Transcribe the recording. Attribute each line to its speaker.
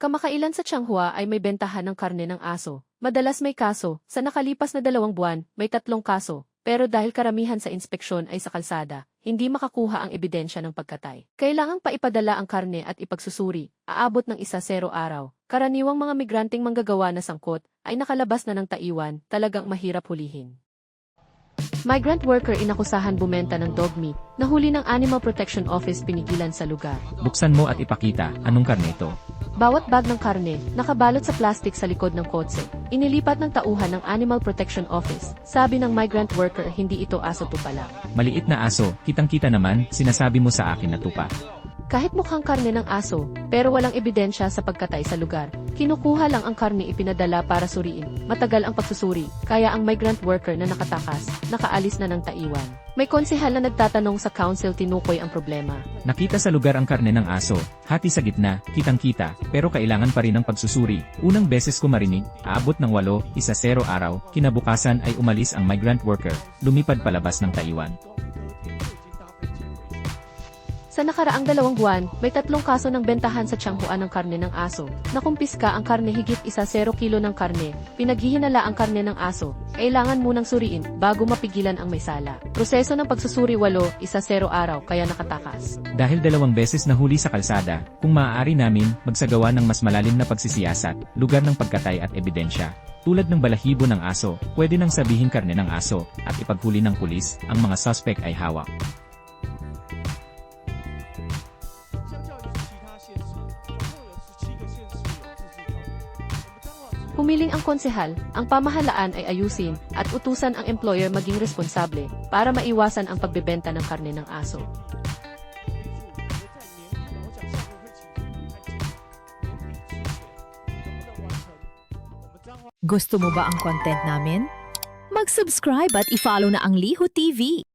Speaker 1: Kamakailan sa Changhua ay may bentahan ng karne ng aso. Madalas may kaso, sa nakalipas na dalawang buwan, may tatlong kaso, pero dahil karamihan sa inspeksyon ay sa kalsada, hindi makakuha ang ebidensya ng pagkatay. Kailangang paipadala ang karne at ipagsusuri, aabot ng isa zero araw. Karaniwang mga migranteng manggagawa na sangkot ay nakalabas na ng taiwan, talagang mahirap hulihin. Migrant worker inakusahan bumenta ng dog meat, nahuli ng Animal Protection Office pinigilan sa lugar.
Speaker 2: Buksan mo at ipakita anong karne ito.
Speaker 1: Bawat bag ng karne, nakabalot sa plastic sa likod ng kotse. Inilipat ng tauhan ng Animal Protection Office. Sabi ng migrant worker, hindi ito aso tupala.
Speaker 2: Maliit na aso, kitang-kita naman, sinasabi mo sa akin na tupa.
Speaker 1: Kahit mukhang karne ng aso, pero walang ebidensya sa pagkatay sa lugar. Kinukuha lang ang karne ipinadala para suriin. Matagal ang pagsusuri, kaya ang migrant worker na nakatakas, nakaalis na ng taiwan. May konsehal na nagtatanong sa council tinukoy ang problema.
Speaker 2: Nakita sa lugar ang karne ng aso, hati sa gitna, kitang-kita, pero kailangan pa rin ng pagsusuri. Unang beses ko marinig, aabot ng walo, isa zero araw, kinabukasan ay umalis ang migrant worker, lumipad palabas ng Taiwan.
Speaker 1: Sa nakaraang dalawang buwan, may tatlong kaso ng bentahan sa Tianghuan ng karne ng aso. Nakumpiska ang karne higit isa 0 kilo ng karne. Pinaghihinala ang karne ng aso. Kailangan munang suriin bago mapigilan ang may sala. Proseso ng pagsusuri walo, isa 0 araw kaya nakatakas.
Speaker 2: Dahil dalawang beses nahuli sa kalsada, kung maaari namin, magsagawa ng mas malalim na pagsisiyasat, lugar ng pagkatay at ebidensya. Tulad ng balahibo ng aso, pwede nang sabihin karne ng aso, at ipaghuli ng pulis, ang mga suspect ay hawak.
Speaker 1: Humiling ang konsehal, ang pamahalaan ay ayusin at utusan ang employer maging responsable para maiwasan ang pagbebenta ng karne ng aso.
Speaker 3: Gusto mo ba ang content namin? Mag-subscribe at i-follow na ang Liho TV.